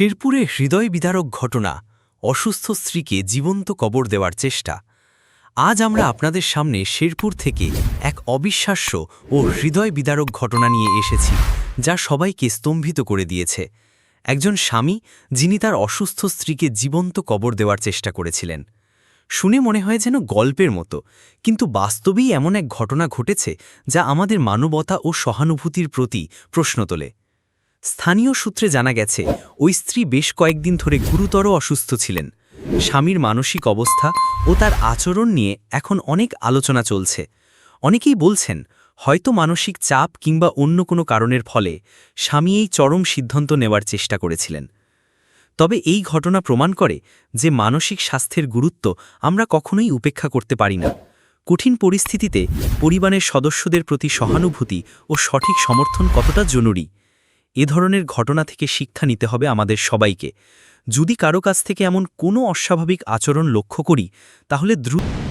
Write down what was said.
শেরপুরে হৃদয় বিদারক ঘটনা, অসুস্থ স্ত্রীকে জীবন্ত কবর দেওয়ার চেষ্টা। আজ আমরা আপনাদের সামনে শেরপুর থেকে এক অবিশ্বাস্য ও হৃদয় বিদারক ঘটনা নিয়ে এসেছি, যা সবাইকে স্তম্ভিত করে দিয়েছে। একজন স্বামী, যিনি তার অসুস্থ স্ত্রীকে জীবন্ত কবর দেওয়ার চেষ্টা করেছিলেন। শুনে মনে হয় যেন গল্পের মতো, কিন্তু বাস্তবেই এমন এক ঘটনা ঘটেছে, যা আমাদের মানবতা ও সহানুভূতির প্রতি প্রশ্ন তোলে। স্থানীয় সূত্রে জানা গেছে, ওই স্ত্রী বেশ কয়েকদিন ধরে গুরুতর অসুস্থ ছিলেন। স্বামীর মানসিক অবস্থা ও তার আচরণ নিয়ে এখন অনেক আলোচনা চলছে। অনেকেই বলছেন, হয়তো মানসিক চাপ কিংবা অন্য কোনো কারণের ফলে স্বামী এই চরম সিদ্ধান্ত নেওয়ার চেষ্টা করেছিলেন। তবে এই ঘটনা প্রমাণ করে যে মানসিক স্বাস্থ্যের গুরুত্ব আমরা কখনোই উপেক্ষা করতে পারি না। কঠিন পরিস্থিতিতে পরিবারের সদস্যদের প্রতি সহানুভূতি ও সঠিক সমর্থন কতটা জরুরি? এ ধরনের ঘটনা থেকে শিক্ষা নিতে হবে আমাদের সবাইকে। যদি কারও কাছ থেকে এমন কোনো অস্বাভাবিক আচরণ লক্ষ্য করি, তাহলে দ্রুত